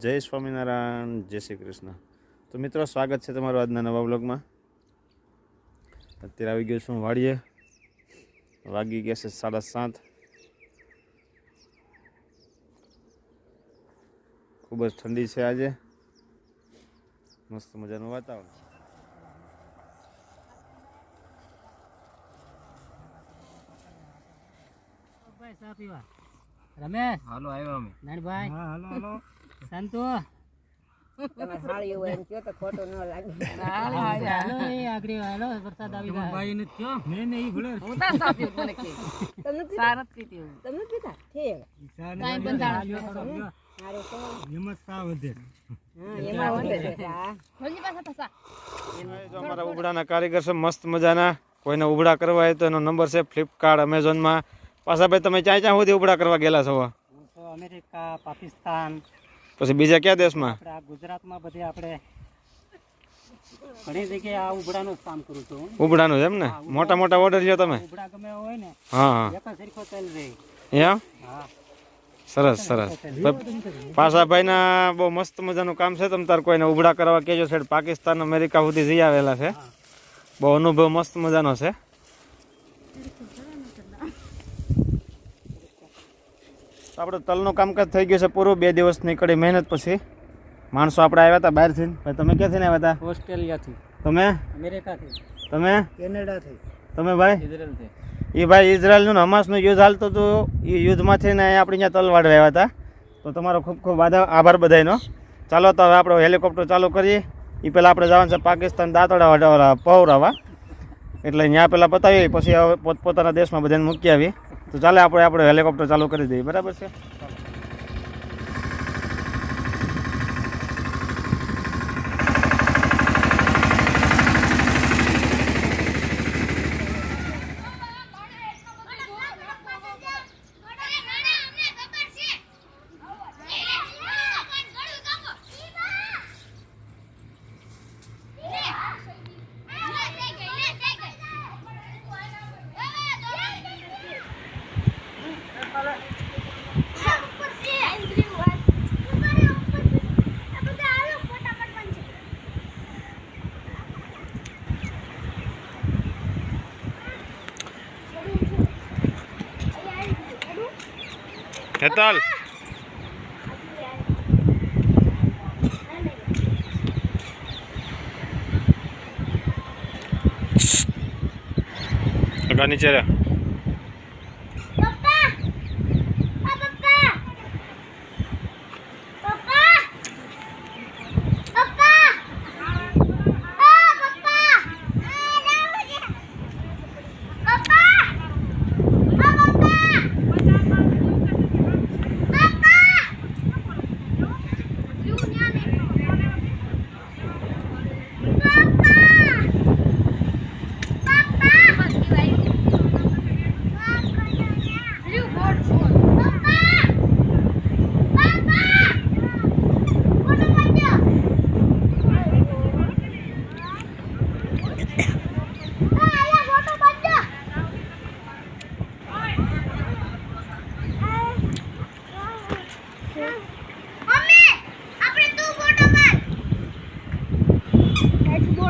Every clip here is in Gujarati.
જય સ્વામિનારાયણ, જય શ્રી કૃષ્ણ. તો મિત્રો, સ્વાગત છે તમારું આજના નવા બ્લોગમાં અત્યારે આવી ગયો છું વાડીએ. વાગી ગયા છે સાડા સાત. ખૂબ જ ઠંડી છે આજે. મસ્ત મજાનું વાતાવરણ. પીવા. રમેશ? હાલો આવ્યો અમે. નાનભાઈ? હા હાલો હાલો. સંતો? તમે હાળી હોય એમ કયો તો ખોટું ન લાગે. હાલો એ આગળ હાલો વરસાદ આવી જાય. ભાઈ ને કયો? નહીં નહીં ભલે. હું તાર સા મને કે. તમને પીતા તમને પીતા ઠીક હારે તો હિંમત કા વધે. હા એમાં વધે છે હા. જો અમારા ઉબડાના કારીગર છે મસ્ત મજાના. કોઈને ઉબડા કરવા હોય તો એનો નંબર છે ફ્લિપકાર્ટ અમેઝોનમાં પાછા ભાઈ તમે ચાય ચા સુધી ઉપડા કરવા ગયેલા છો? અમેરિકા પાકિસ્તાન પછી બીજા કયા દેશમાં? ગુજરાતમાં બધે આપણે ઘણી જગ્યાએ આ ઉભડાનું જ કામ કરું છું. ઉબડાનું છે એમ ને? મોટા મોટા ઓર્ડર લ્યો તમે? ઉભડા ગમે હોય ને હા હા. એક સરખો તેલ રહે એમ? હા. સરસ સરસ. પાશાભાઈના બહુ મસ્ત મજાનું કામ છે તમે તાર કોઈને ઉબડા કરવા કેજો છે પાકિસ્તાન અમેરિકા સુધી જઈ આવેલા છે. બહુ અનુભવ મસ્ત મજાનો છે. આપણે તલનું કામકાજ થઈ ગયું છે પૂરું. બે દિવસની કડી મહેનત પછી માણસો આપણે આવ્યા હતા બહારથી. ભાઈ તમે ક્યાંથી આવ્યા હતા? ઓસ્ટ્રેલિયાથી. તમે? અમેરિકાથી. તમે? કેનેડાથી. તમે ભાઈ? ઇઝરાયલથી. એ ભાઈ ઇઝરાયલનું હમાસનું યુદ્ધ હાલતું હતું. એ યુદ્ધમાંથી ને આપણે અહીંયા તલવાડ આવ્યા હતા. તો તમારો ખૂબ ખૂબ આભાર બધાયનો. ચાલો તો હવે આપણે હેલિકોપ્ટર ચાલુ કરીએ. એ પહેલાં આપણે જવાનું છે પાકિસ્તાન દાંતડા વાળા પહોરાવા એટલે ત્યાં પહેલાં પતાવી પછી હવે પોતપોતાના દેશમાં બધાને મૂકી આવી. તો ચાલે આપણે આપણે હેલિકોપ્ટર ચાલુ કરી દઈએ. બરાબર છે? હેતલ. આગળ નીચે રહે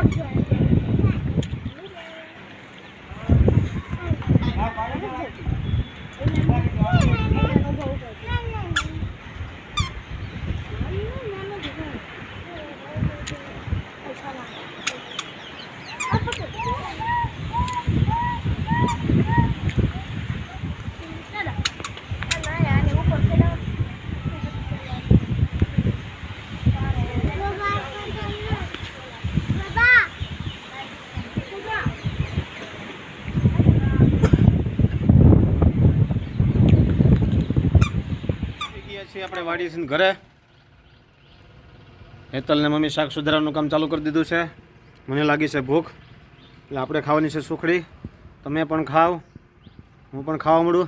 આવી ગયા છીએ આપણે વાડી છે ઘરે. હેતલને મમ્મી શાક સુધારવાનું કામ ચાલુ કરી દીધું છે. મને લાગી છે ભૂખ. એટલે આપણે ખાવાની છે સુખડી. તમે પણ ખાવ. હું પણ ખાવા મળું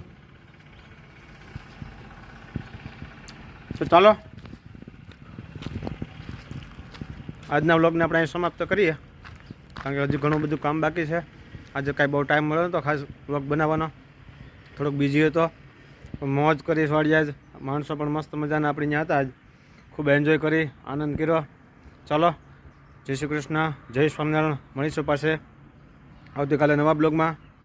તો ચાલો. આજના વ્લોગને આપણે અહીં સમાપ્ત કરીએ. કારણ કે હજી ઘણું બધું કામ બાકી છે. આજે કાંઈ બહુ ટાઈમ મળ્યો તો ખાસ વ્લોગ બનાવવાનો. થોડોક બીજી હતો. મોજ કરીશ વાળી જ. માણસો પણ મસ્ત મજાના આપણે ત્યાં હતા જ. ખૂબ એન્જોય કરી, આનંદ કર્યો. ચાલો, જય શ્રી કૃષ્ણ, જય સ્વામિનારાયણ. મળીશું પાસે. આવતીકાલે નવા બ્લોગમાં.